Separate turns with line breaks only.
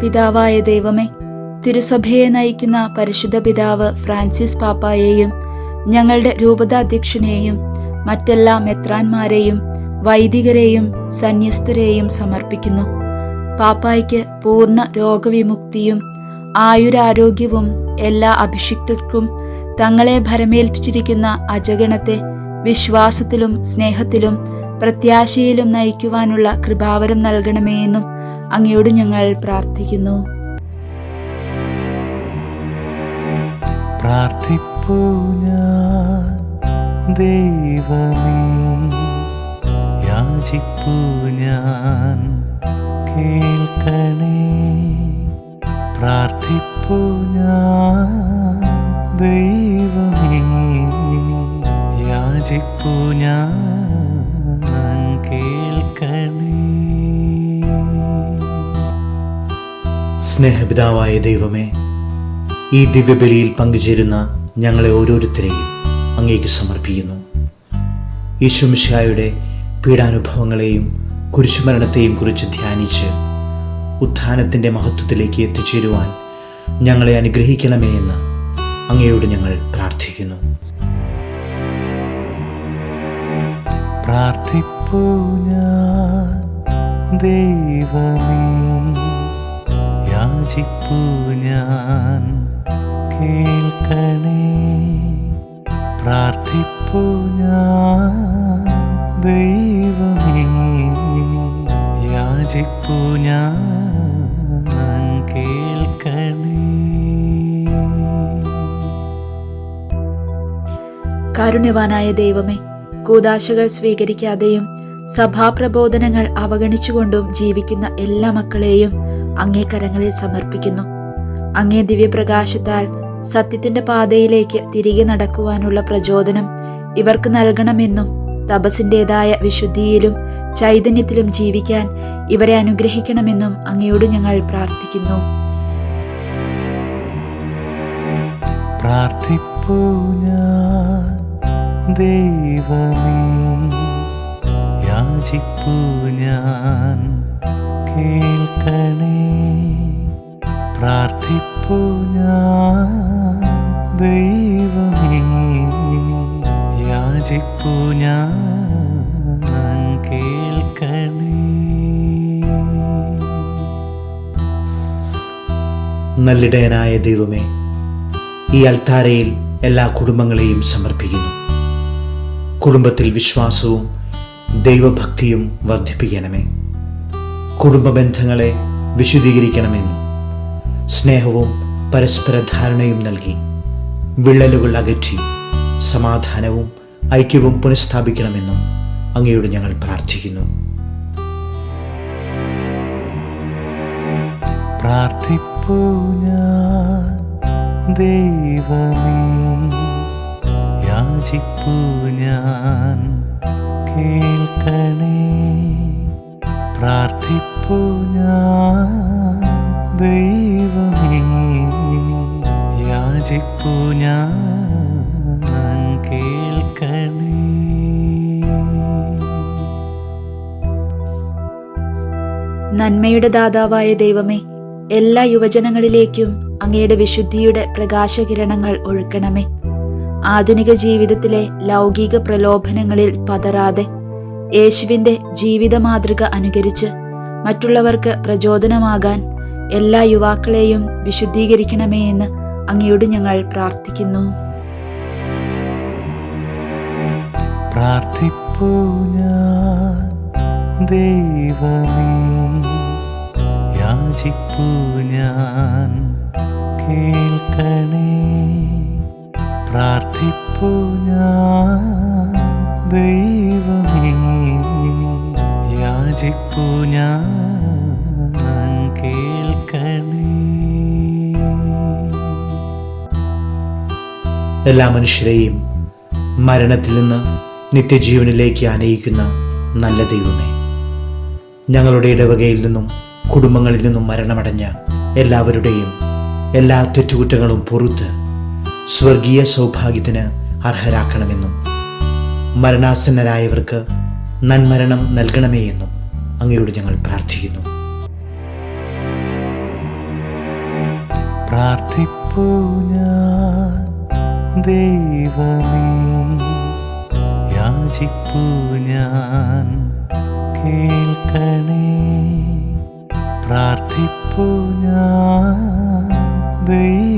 പിതാവായ ദൈവമേ തിരുസഭയെ നയിക്കുന്ന പരിശുദ്ധ പിതാവ് ഫ്രാൻസിസ് പാപ്പായെയും ഞങ്ങളുടെ രൂപതാധ്യക്ഷനെയും മറ്റെല്ലാ മെത്രാന്മാരെയും വൈദികരെയും സന്യസ്തരെയും സമർപ്പിക്കുന്നു. പാപ്പായ്ക്ക് പൂർണ രോഗവിമുക്തിയും ആയുരാരോഗ്യവും എല്ലാ അഭിഷിക്തർക്കും തങ്ങളെ ഭരമേൽപ്പിച്ചിരിക്കുന്ന അജഗണത്തെ വിശ്വാസത്തിലും സ്നേഹത്തിലും പ്രത്യാശയിലും നയിക്കുവാനുള്ള കൃപാവരം നൽകണമേ എന്നും അങ്ങയോട് ഞങ്ങൾ പ്രാർത്ഥിക്കുന്നു.
പ്രാർത്ഥിപ്പൂ ഞാൻ ദൈവമേ യാചിപ്പൂ ഞാൻ കേൾക്കണേ.
സ്നേഹപിതാവായ ദൈവമേ ഈ ദിവ്യബലിയിൽ പങ്കുചേരുന്ന ഞങ്ങളെ ഓരോരുത്തരെയും അങ്ങേക്ക് സമർപ്പിക്കുന്നു. ഈശുമിഷായുടെ പീഡാനുഭവങ്ങളെയും കുരിശുമരണത്തെയും കുറിച്ച് ധ്യാനിച്ച് ഉത്ഥാനത്തിന്റെ മഹത്വത്തിലേക്ക് എത്തിച്ചേരുവാൻ ഞങ്ങളെ അനുഗ്രഹിക്കണമേ എന്ന് അങ്ങയോട് ഞങ്ങൾ പ്രാർത്ഥിക്കുന്നു.
ദൈവമേ. യാചിപ്പു ഞാൻ കേൾക്കണേ. പ്രാർത്ഥിപ്പു ഞാൻ ദൈവമേ. യാചിപ്പു ഞാൻ
കാരുണ്യവാനായ ദൈവമേ കൂതാശകൾ സ്വീകരിക്കാതെയും സഭാപ്രബോധനങ്ങൾ അവഗണിച്ചുകൊണ്ടും ജീവിക്കുന്ന എല്ലാ മക്കളെയും അങ്ങേ കരങ്ങളിൽ സമർപ്പിക്കുന്നു. അങ്ങേ ദിവ്യപ്രകാശത്താൽ സത്യത്തിന്റെ പാതയിലേക്ക് തിരികെ നടക്കുവാനുള്ള പ്രചോദനം ഇവർക്ക് നൽകണമെന്നും തപസിന്റെതായ വിശുദ്ധിയിലും ചൈതന്യത്തിലും ജീവിക്കാൻ ഇവരെ അനുഗ്രഹിക്കണമെന്നും അങ്ങയോട് ഞങ്ങൾ പ്രാർത്ഥിക്കുന്നു.
പ്രാർത്ഥിപ്പൂ ദൈവമേ. യാചിപ്പൂ ഞാൻ. കേൾക്കണേ. പ്രാർത്ഥിപ്പൂ ഞാൻ. ദൈവമേ യാചിപ്പൂ ഞാൻ. കേൾക്കണേ.
നല്ലിടയനായ ദൈവമേ ഈ അൽത്താരയിൽ എല്ലാ കുടുംബങ്ങളെയും സമർപ്പിക്കുന്നു. കുടുംബത്തിൽ വിശ്വാസവും ദൈവഭക്തിയും വർദ്ധിപ്പിക്കണമേ. കുടുംബ ബന്ധങ്ങളെ വിശുദ്ധീകരിക്കണമെന്നും സ്നേഹവും പരസ്പര ധാരണയും നൽകി വിള്ളലുകൾ അകറ്റി സമാധാനവും ഐക്യവും പുനഃസ്ഥാപിക്കണമെന്നും അങ്ങയോട് ഞങ്ങൾ പ്രാർത്ഥിക്കുന്നു.
ദൈവമേ യാചിപ്പൂ ഞാൻ ഞാൻ കേൾക്കണേ.
നന്മയുടെ ദാതാവായ ദൈവമേ എല്ലാ യുവജനങ്ങളിലേക്കും അങ്ങയുടെ വിശുദ്ധിയുടെ പ്രകാശകിരണങ്ങൾ ഒഴുക്കണമേ. ആധുനിക ജീവിതത്തിലെ ലൗകിക പ്രലോഭനങ്ങളിൽ പതരാതെ യേശുവിന്റെ ജീവിത മാതൃക അനുകരിച്ച് മറ്റുള്ളവർക്ക് പ്രചോദനമാകാൻ എല്ലാ യുവാക്കളെയും വിശുദ്ധീകരിക്കണമേ എന്ന് അങ്ങയോട് ഞങ്ങൾ പ്രാർത്ഥിക്കുന്നു.
പ്രാർത്ഥിപ്പൂ ദൈവമേ. യാചിപ്പൂ ഞാൻ കേൾക്കണേ. പ്രാർത്ഥിപ്പൂ ഞാൻ ദൈവമേ. യാചിപ്പൂ ഞാൻ കേൾക്കണേ.
എല്ലാ മനുഷ്യരെയും മരണത്തിൽ നിന്ന് നിത്യജീവനിലേക്ക് ആനയിക്കുന്ന നല്ല ദൈവമേ. ഞങ്ങളുടെ ഇടവകയിൽ നിന്നും കുടുംബങ്ങളിൽ നിന്നും മരണമടഞ്ഞ എല്ലാവരുടെയും എല്ലാ തെറ്റുകുറ്റങ്ങളും പൊറുത്ത് സ്വർഗീയ സൗഭാഗ്യത്തിന് അർഹരാക്കണമെന്നും മരണാസന്നരായവർക്ക് നന്മരണം നൽകണമേ എന്നും അങ്ങയോട് ഞങ്ങൾ പ്രാർത്ഥിക്കുന്നു.
പ്രാർത്ഥിപ്പൂ ഞാൻ. ദൈവമേ യാചിപ്പു ഞാൻ കേൾക്കണേ. പ്രാർത്ഥിപ്പു ഞാൻ ദൈവമേ.